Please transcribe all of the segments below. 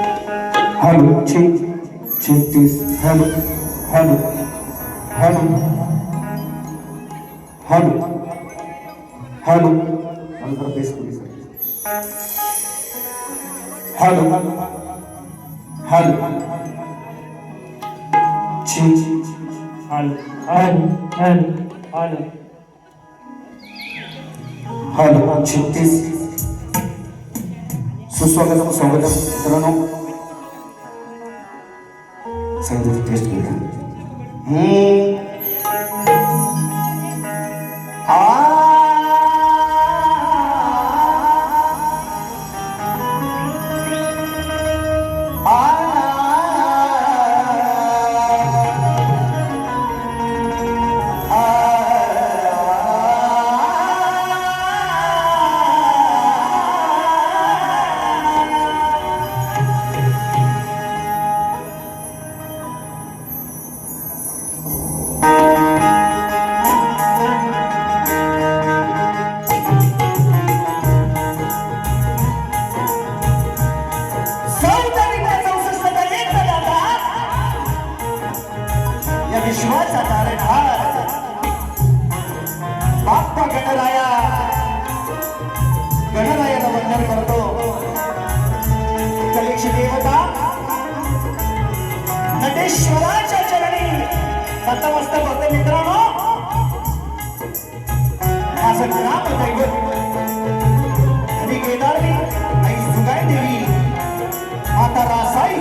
Hello, check, check this. Hello, hello, hello, hello, hello. I'm going to face police. Hello, hello, check, hello, hello, hello, hello. Hello, check this. Se o sol der uma sombra, né? ela não. Sai do texto, querida. Hum. गणरायाला वंदन करतो कलेची देवता नटेश्वराच्या चरणी नतमस्तक होते मित्रांनो माझं ग्राम दैवत हरी केदारनी आई सुगाई देवी माता रासाई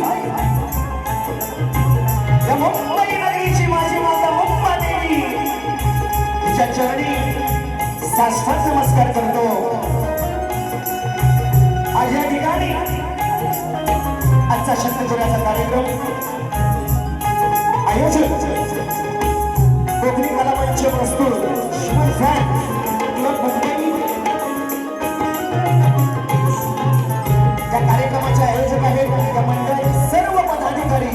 या मुंबई नगरीची माझी माता मुंबा देवी तिच्या चरणी साष्टांग नमस्कार करतो आजचा शतकोराचा कार्यक्रम. आयोजन कोकणी कला मंच प्रस्तुत त्या कार्यक्रमाचे आयोजक आहेत त्या मंडळाचे सर्व पदाधिकारी.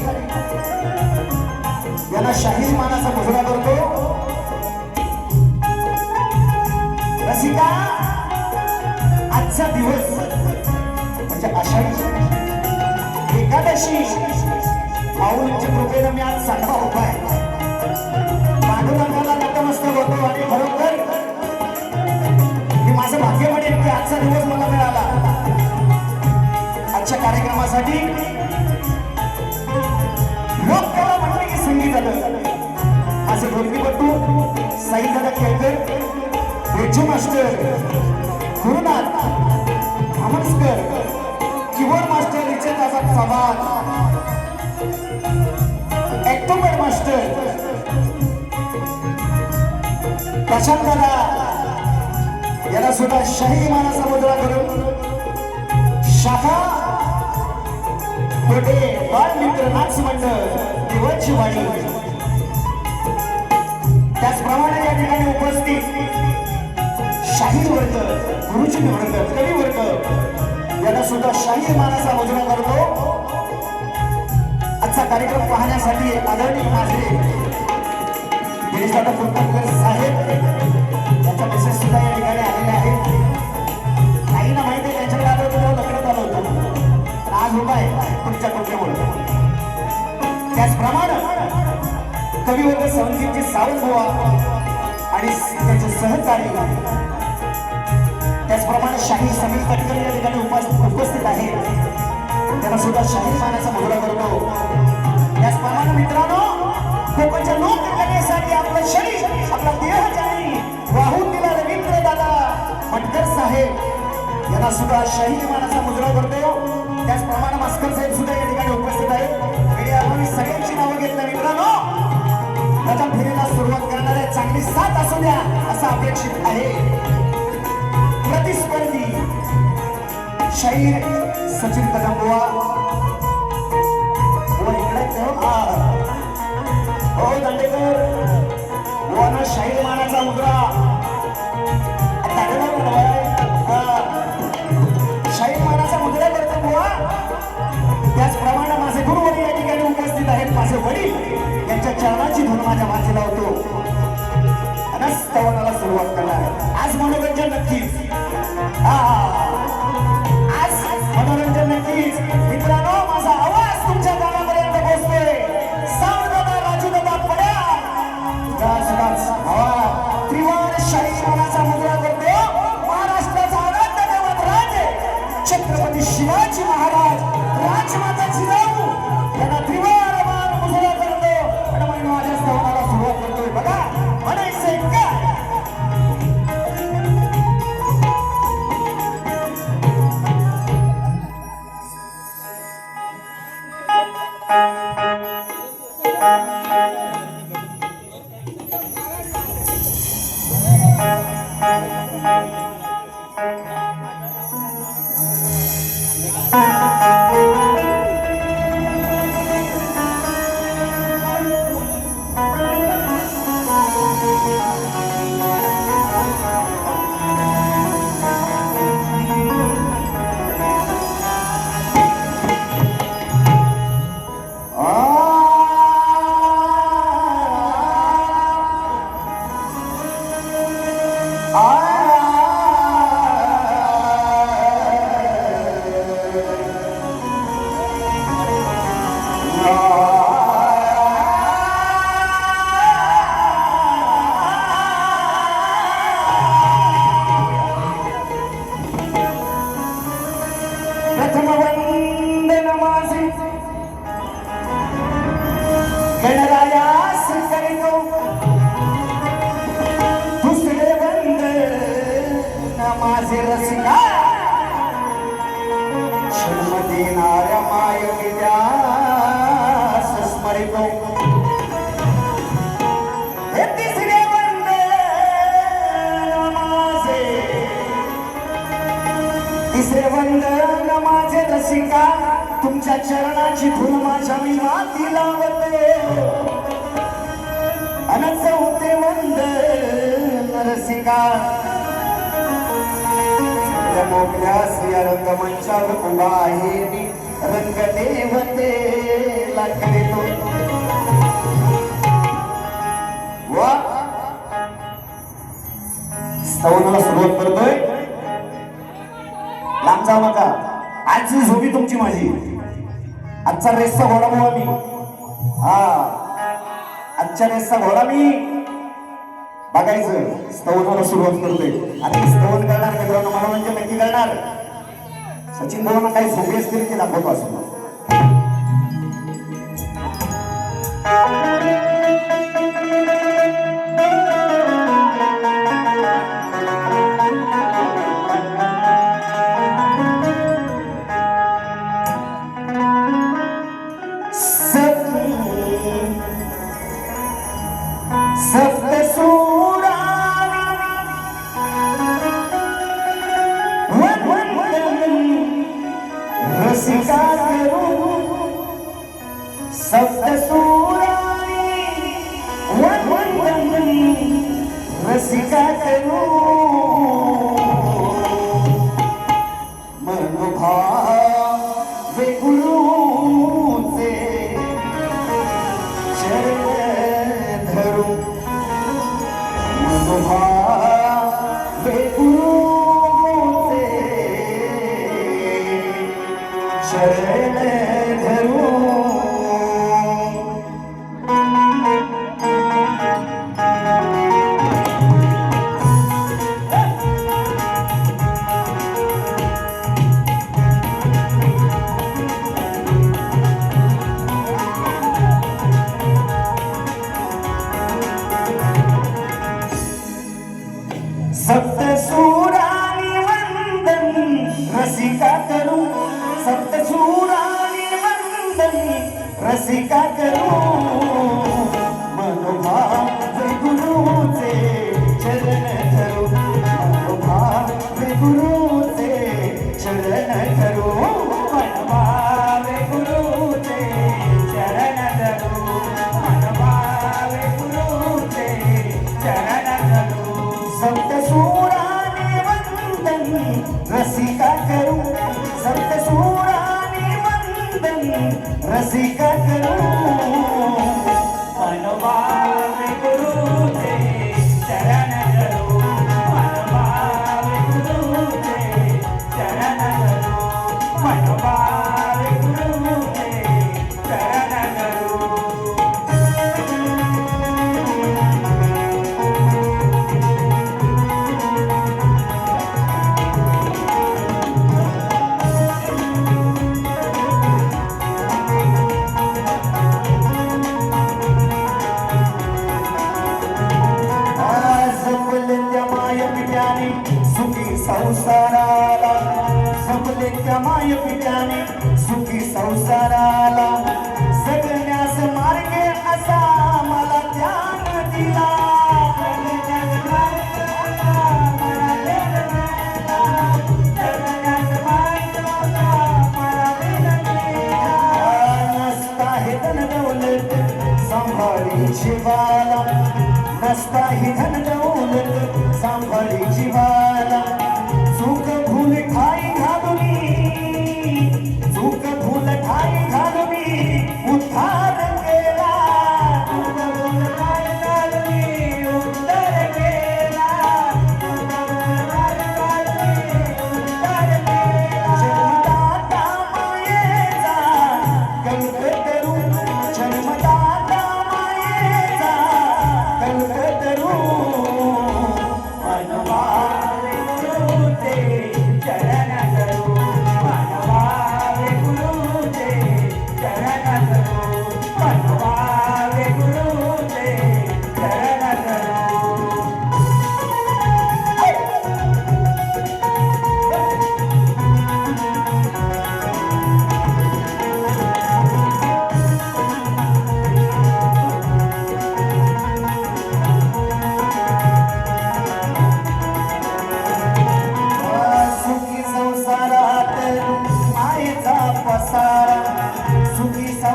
यांना शाहीर मानाचा मुजरा करतो. रसिका आजचा दिवस. एकादशी माऊलींच्या कृपेनं मी आज साठवा उपाय पांडुरंगाला नतमस्तक होतो आणि खरोखर मी माझं भाग्य म्हणेन की आजचा दिवस मला मिळाला. आजच्या कार्यक्रमासाठी लोक तेवढा म्हटलं की संगीत आलं माझे ढोलकीपट्टू साई दादा Kelkar Veju master Gurunath Amaskar keyboard master Richet Azad Chavan ऍक्टोमेट master Prashant दादा याला सुद्धा शाही मानाचा मुद्रा करून शाखा कोटे बाळ मित्र नाच मंडळ दिवसची वाणी त्याचप्रमाणे या ठिकाणी उपस्थित शाहीर वर्ग गुरुजी वर्ग कवी वर्ग याला सुद्धा शाहीर मानाचा मुजरा करतो आजचा कार्यक्रम पाहण्यासाठी आदरणीय माझे गिरीशदादा कुलकर्णकर साहेब त्यांच्या मेसेज सुद्धा या ठिकाणी आलेले आहेत. काहींना माहिती आहे त्यांच्याकडे आलो होतो तेव्हा लग्नात आलो होतो. आज उभा आहे तुमच्या कृपेमुळे त्याचप्रमाणे कविवर्ग संगीतचे सावंत बुवा आणि त्याचे सहकारी त्याचप्रमाणे शाहीर समीर तटकरे या ठिकाणी उपस्थित उपस्थित आहे त्यांना सुद्धा शाहीर मानाचा मोहरा करतो. त्याचप्रमाणे मित्रांनो कोकणच्या लोककलेसाठी आपलं शरीर आपला देह ज्यांनी वाहून दिला रवींद्र दादा मटकर साहेब. यांना सुद्धा शाहीर मानाचा मुजरा करतो. त्याचप्रमाणे मास्कर साहेब सुद्धा या ठिकाणी उपस्थित आहेत. आणि आपण सगळ्यांची नावं घेतलं मित्रांनो. त्याच्या फेरीला सुरुवात करणारे चांगली साथ असू द्या असं अपेक्षित आहे. शाहीर सचिन कदम बुवा बुवा इकडे आहेत का हो? हा. हो दांडेकर. बुवानं शाहीर मानाचा मुद्रा. दांडेकर शाहीर मानाचा मुद्रा करतो बुवा. त्याचप्रमाणे माझे गुरुवरी या ठिकाणी उपस्थित आहेत माझे वडील. यांच्या चरणाची धून माझ्या माथी लावतो. आणि स्तवनाला सुरुवात करणार आज मनोरंजन नक्कीच. हा. आज मनोरंजन जन्म देणाऱ्या माय स्मरितो हे तिसरे वंदन माझे. तिसरे माझे रसिका तुमच्या चरणाची फुल माझ्या मी माती लावते. अन चौथे वंदन रसिका मोकल्यास या रंगमंचावर उभा आहे मी. रंग देवते लागतो वा. स्तवनाला सुरुवात करतोय. लांब जाऊ नका आजची झोपी तुमची माझी. आजचा रेसचा घोडा मी. हा. आजच्या रेसचा घोडा मी. बघायचं. स्तवनाला सुरुवात करतोय. आणि स्तवन करणार मित्रांनो मला म्हणजे नक्की करणार. सचिन भाऊना काही झोपी असतील की दाखवतो असं. रसिका सप्तसूरानी रसिका करू सप्तसूरानी वंदन रसिका करू। सप्तसूरानी वंदन रसिका करू। शिवाला नसता ही धन सांभाळी शिवाला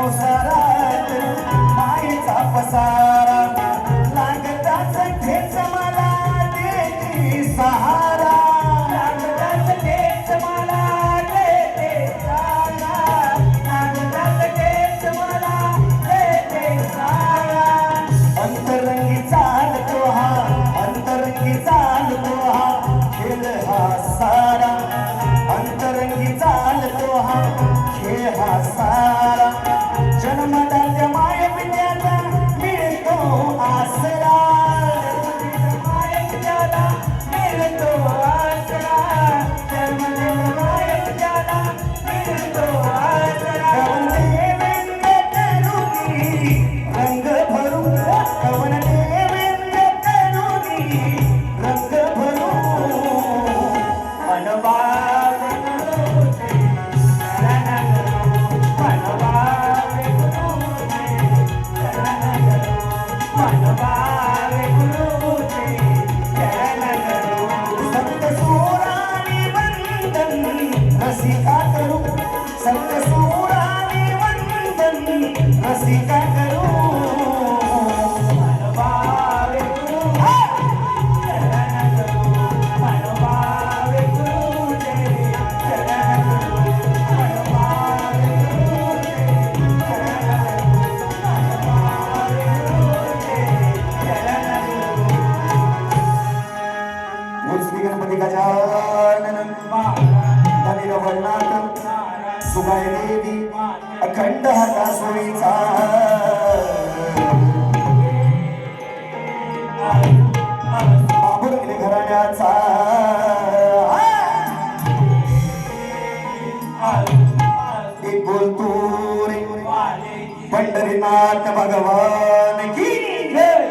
संसारात माईचा पसार. ಜನಮನ बोलतो रे. पंढरीनाथ भगवान की जय.